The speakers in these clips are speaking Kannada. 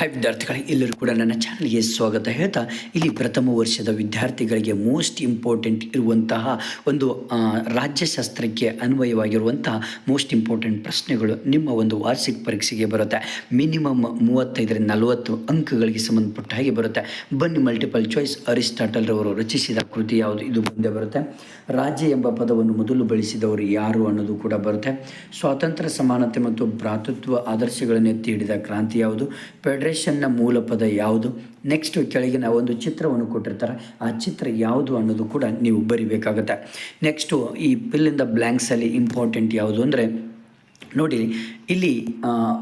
ಹಾಯ್ ವಿದ್ಯಾರ್ಥಿಗಳೇ, ಎಲ್ಲರೂ ಕೂಡ ನನ್ನ ಚಾನಲ್ಗೆ ಸ್ವಾಗತ. ಹೇಳ್ತಾ, ಇಲ್ಲಿ ಪ್ರಥಮ ವರ್ಷದ ವಿದ್ಯಾರ್ಥಿಗಳಿಗೆ ಮೋಸ್ಟ್ ಇಂಪಾರ್ಟೆಂಟ್ ಇರುವಂತಹ ಒಂದು ರಾಜ್ಯಶಾಸ್ತ್ರಕ್ಕೆ ಅನ್ವಯವಾಗಿರುವಂತಹ ಮೋಸ್ಟ್ ಇಂಪಾರ್ಟೆಂಟ್ ಪ್ರಶ್ನೆಗಳು ನಿಮ್ಮ ಒಂದು ವಾರ್ಷಿಕ ಪರೀಕ್ಷೆಗೆ ಬರುತ್ತೆ. ಮಿನಿಮಮ್ ಮೂವತ್ತೈದರಿಂದ ನಲವತ್ತು ಅಂಕಗಳಿಗೆ ಸಂಬಂಧಪಟ್ಟ ಹಾಗೆ ಬರುತ್ತೆ. ಬನ್ನಿ ಮಲ್ಟಿಪಲ್ ಚಾಯ್ಸ್ ಅರಿಸ್ಟಾಟಲ್ ರವರು ರಚಿಸಿದ ಕೃತಿ ಯಾವುದು? ಇದು ಮುಂದೆ ಬರುತ್ತೆ. ರಾಜ್ಯ ಎಂಬ ಪದವನ್ನು ಮೊದಲು ಬಳಸಿದವರು ಯಾರು ಅನ್ನೋದು ಕೂಡ ಬರುತ್ತೆ. ಸ್ವಾತಂತ್ರ್ಯ, ಸಮಾನತೆ ಮತ್ತು ಭ್ರಾತೃತ್ವ ಆದರ್ಶಗಳನ್ನು ಎತ್ತಿ ಹಿಡಿದ ಕ್ರಾಂತಿ ಯಾವುದು? ಫೆಡರೇಷನ್ನ ಮೂಲ ಪದ ಯಾವುದು ನೆಕ್ಸ್ಟ್ ಕೆಳಗಿನ ಒಂದು ಚಿತ್ರವನ್ನು ಕೊಟ್ಟಿರ್ತಾರೆ. ಆ ಚಿತ್ರ ಯಾವುದು ಅನ್ನೋದು ಕೂಡ ನೀವು ಬರಿಬೇಕಾಗುತ್ತೆ. ನೆಕ್ಸ್ಟು ಈ ಪಿಲ್ಲಿಂದ ಬ್ಲ್ಯಾಂಕ್ಸಲ್ಲಿ ಇಂಪಾರ್ಟೆಂಟ್ ಯಾವುದು ಅಂದರೆ ನೋಡಿ ಇಲ್ಲಿ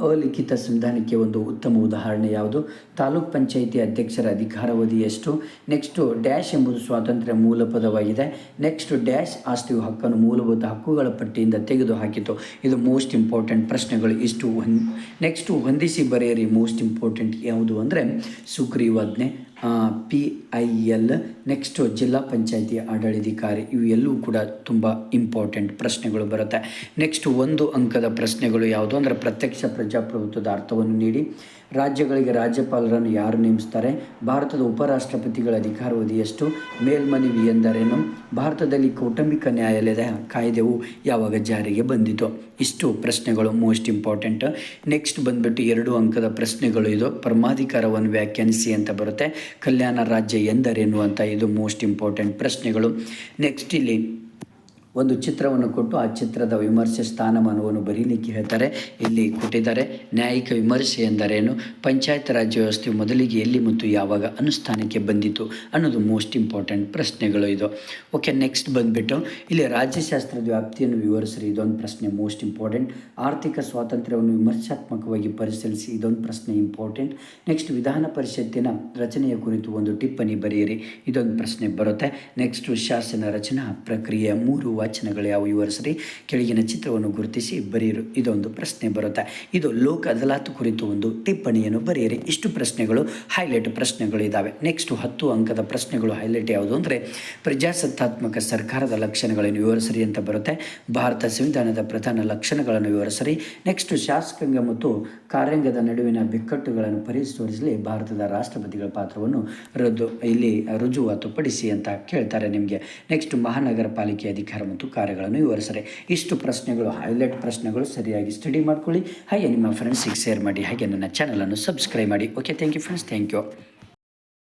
ಅಲಿಖಿತ ಸಂವಿಧಾನಕ್ಕೆ ಒಂದು ಉತ್ತಮ ಉದಾಹರಣೆ ಯಾವುದು? ತಾಲೂಕ್ ಪಂಚಾಯಿತಿ ಅಧ್ಯಕ್ಷರ ಅಧಿಕಾರಾವಧಿ ಎಷ್ಟು? ನೆಕ್ಸ್ಟು ಡ್ಯಾಶ್ ಎಂಬುದು ಸ್ವಾತಂತ್ರ್ಯ ಮೂಲ ಪದವಾಗಿದೆ ನೆಕ್ಸ್ಟ್ ಡ್ಯಾಶ್ ಆಸ್ತಿಯು ಹಕ್ಕನ್ನು ಮೂಲಭೂತ ಹಕ್ಕುಗಳ ಪಟ್ಟಿಯಿಂದ ತೆಗೆದು ಹಾಕಿತು ಇದು ಮೋಸ್ಟ್ ಇಂಪಾರ್ಟೆಂಟ್ ಪ್ರಶ್ನೆಗಳು ಇಷ್ಟು ಹೊನ್ ನೆಕ್ಸ್ಟು ಹೊಂದಿಸಿ ಬರೆಯಿರಿ ಮೋಸ್ಟ್ ಇಂಪಾರ್ಟೆಂಟ್ ಯಾವುದು ಅಂದರೆ ಸುಗ್ರೀವಾಜ್ಞೆ. ಪಿ ಐ ಎಲ್ ನೆಕ್ಸ್ಟು ಜಿಲ್ಲಾ ಪಂಚಾಯಿತಿ ಆಡಳಿತಾಧಿಕಾರಿ ಇವು ಎಲ್ಲವೂ ಕೂಡ ತುಂಬ ಇಂಪಾರ್ಟೆಂಟ್ ಪ್ರಶ್ನೆಗಳು ಬರುತ್ತೆ. ನೆಕ್ಸ್ಟ್ ಒಂದು ಅಂಕದ ಪ್ರಶ್ನೆಗಳು ಯಾವುದು? ಅಂದರೆ ಪ್ರತ್ಯಕ್ಷ ಪ್ರಜಾಪ್ರಭುತ್ವದ ಅರ್ಥವನ್ನು ನೀಡಿ. ರಾಜ್ಯಗಳಿಗೆ ರಾಜ್ಯಪಾಲರನ್ನು ಯಾರು ನೇಮಿಸ್ತಾರೆ? ಭಾರತದ ಉಪರಾಷ್ಟ್ರಪತಿಗಳ ಅಧಿಕಾರವಧಿ ಎಷ್ಟು? ಮೇಲ್ಮನವಿ ಎಂದರೇನು? ಭಾರತದಲ್ಲಿ ಕೌಟುಂಬಿಕ ನ್ಯಾಯಾಲಯದ ಕಾಯ್ದೆವು ಯಾವಾಗ ಜಾರಿಗೆ ಬಂದಿತು? ಇಷ್ಟು ಪ್ರಶ್ನೆಗಳು ಮೋಸ್ಟ್ ಇಂಪಾರ್ಟೆಂಟ್ ನೆಕ್ಸ್ಟ್ ಬಂದ್ಬಿಟ್ಟು ಎರಡು ಅಂಕದ ಪ್ರಶ್ನೆಗಳು ಇದು. ಪರಮಾಧಿಕಾರವನ್ನು ವ್ಯಾಖ್ಯಾನಿಸಿ ಅಂತ ಬರುತ್ತೆ. ಕಲ್ಯಾಣ ರಾಜ್ಯ ಎಂದರೇನು ಅಂತ ಇದು ಮೋಸ್ಟ್ ಇಂಪಾರ್ಟೆಂಟ್ ಪ್ರಶ್ನೆಗಳು. ನೆಕ್ಸ್ಟ್ ಇಲ್ಲಿ ಒಂದು ಚಿತ್ರವನ್ನು ಕೊಟ್ಟು ಆ ಚಿತ್ರದ ವಿಮರ್ಶೆ ಸ್ಥಾನಮಾನವನ್ನು ಬರೀಲಿಕ್ಕೆ ಹೇಳ್ತಾರೆ. ಇಲ್ಲಿ ಕೊಟ್ಟಿದ್ದಾರೆ, ನ್ಯಾಯಿಕ ವಿಮರ್ಶೆ ಎಂದರೇನು? ಪಂಚಾಯತ್ ರಾಜ್ ವ್ಯವಸ್ಥೆ ಮೊದಲಿಗೆ ಎಲ್ಲಿ ಮತ್ತು ಯಾವಾಗ ಅನುಷ್ಠಾನಕ್ಕೆ ಬಂದಿತು ಅನ್ನೋದು ಮೋಸ್ಟ್ ಇಂಪಾರ್ಟೆಂಟ್ ಪ್ರಶ್ನೆಗಳು ಇದು. ಓಕೆ ನೆಕ್ಸ್ಟ್ ಬಂದುಬಿಟ್ಟು, ಇಲ್ಲಿ ರಾಜ್ಯಶಾಸ್ತ್ರದ ವ್ಯಾಪ್ತಿಯನ್ನು ವಿವರಿಸ್ರಿ. ಇದೊಂದು ಪ್ರಶ್ನೆ ಮೋಸ್ಟ್ ಇಂಪಾರ್ಟೆಂಟ್ ಆರ್ಥಿಕ ಸ್ವಾತಂತ್ರ್ಯವನ್ನು ವಿಮರ್ಶಾತ್ಮಕವಾಗಿ ಪರಿಶೀಲಿಸಿ. ಇದೊಂದು ಪ್ರಶ್ನೆ ಇಂಪಾರ್ಟೆಂಟ್ ನೆಕ್ಸ್ಟ್ ವಿಧಾನ ಪರಿಷತ್ತಿನ ರಚನೆಯ ಕುರಿತು ಒಂದು ಟಿಪ್ಪಣಿ ಬರೆಯಿರಿ. ಇದೊಂದು ಪ್ರಶ್ನೆ ಬರುತ್ತೆ. ನೆಕ್ಸ್ಟು ಶಾಸನ ರಚನಾ ಪ್ರಕ್ರಿಯೆ ಮೂರು ವಾಚನಗಳು ಯಾವ ವಿವರಿಸ್ರಿ ಕೆಳಗಿನ ಚಿತ್ರವನ್ನು ಗುರುತಿಸಿ ಬರೆಯಿರು. ಇದೊಂದು ಪ್ರಶ್ನೆ ಬರುತ್ತೆ. ಇದು ಲೋಕ ಅದಲಾತು ಕುರಿತು ಒಂದು ಟಿಪ್ಪಣಿಯನ್ನು ಬರೆಯಿರಿ. ಇಷ್ಟು ಪ್ರಶ್ನೆಗಳು, ಹೈಲೈಟ್ ಪ್ರಶ್ನೆಗಳು ಇದ್ದಾವೆ ನೆಕ್ಸ್ಟ್ ಹತ್ತು ಅಂಕದ ಪ್ರಶ್ನೆಗಳು ಹೈಲೈಟ್ ಯಾವುದು ಅಂದರೆ, ಪ್ರಜಾಸತ್ತಾತ್ಮಕ ಸರ್ಕಾರದ ಲಕ್ಷಣಗಳನ್ನು ವಿವರಿಸ್ರಿ ಅಂತ ಬರುತ್ತೆ. ಭಾರತ ಸಂವಿಧಾನದ ಪ್ರಧಾನ ಲಕ್ಷಣಗಳನ್ನು ವಿವರಿಸ್ರಿ ನೆಕ್ಸ್ಟ್ ಶಾಸಕಾಂಗ ಮತ್ತು ಕಾರ್ಯಾಂಗದ ನಡುವಿನ ಬಿಕ್ಕಟ್ಟುಗಳನ್ನು ಪರಿಶೋಧಿಸಲಿ ಭಾರತದ ರಾಷ್ಟ್ರಪತಿಗಳ ಪಾತ್ರವನ್ನು ರದ್ದು, ಇಲ್ಲಿ ರುಜುವಾತು ಪಡಿಸಿ ಅಂತ ಕೇಳ್ತಾರೆ ನಿಮಗೆ. ನೆಕ್ಸ್ಟ್ ಮಹಾನಗರ ಪಾಲಿಕೆ ಅಧಿಕಾರ ಮತ್ತು ಕಾರ್ಯಗಳನ್ನು ವಿವರಿಸಿದೆ. ಇಷ್ಟು ಪ್ರಶ್ನೆಗಳು, ಹೈಲೈಟ್ ಪ್ರಶ್ನೆಗಳು ಸರಿಯಾಗಿ ಸ್ಟಡಿ ಮಾಡ್ಕೊಳ್ಳಿ. ಹಾಗೆ ನಿಮ್ಮ ಫ್ರೆಂಡ್ಸಿಗೆ ಶೇರ್ ಮಾಡಿ. ಹಾಗೆ ನನ್ನ ಚಾನಲನ್ನು ಸಬ್ಸ್ಕ್ರೈಬ್ ಮಾಡಿ. Okay thank you friends thank you